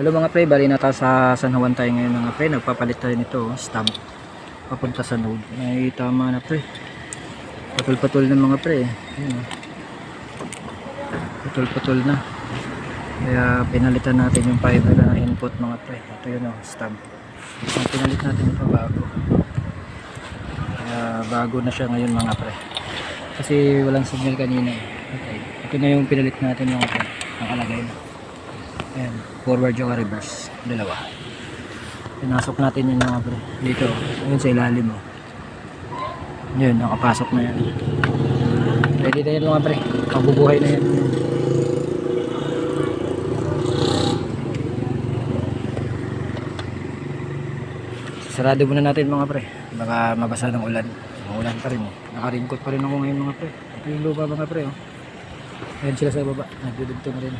Hello mga pre, bali na tayo sa San Juan tayo ngayon mga pre. Nagpapalit tayo nito, oh, stamp. Papunta sa node. Ay tama na pre. Patol-patol na mga pre. Ayun, oh. Patol-patol na. Kaya pinalitan natin yung fiber na input mga pre. Ito yun oh, stamp. Ang pinalit natin ito bago. Kaya bago na siya ngayon mga pre. Kasi walang signal kanina. eh. Okay. Ito na yung pinalit natin mga pre. Nakalagay na. Ayan, forward yung reverse. Dalawa. Pinasok natin yung mga pre. Dito, ayun sa ilalim mo. Yun, nakapasok na yan. Ready na yan mga pre. Mabubuhay na yan. Sarado muna natin mga pre. Baka mabasa ng ulan. Ulan pa rin eh. Nakaringkot pa rin ako ngayon mga pre. Ito yung lupa mga pre oh. Ayan sila sa baba. Nagdudugtong rin.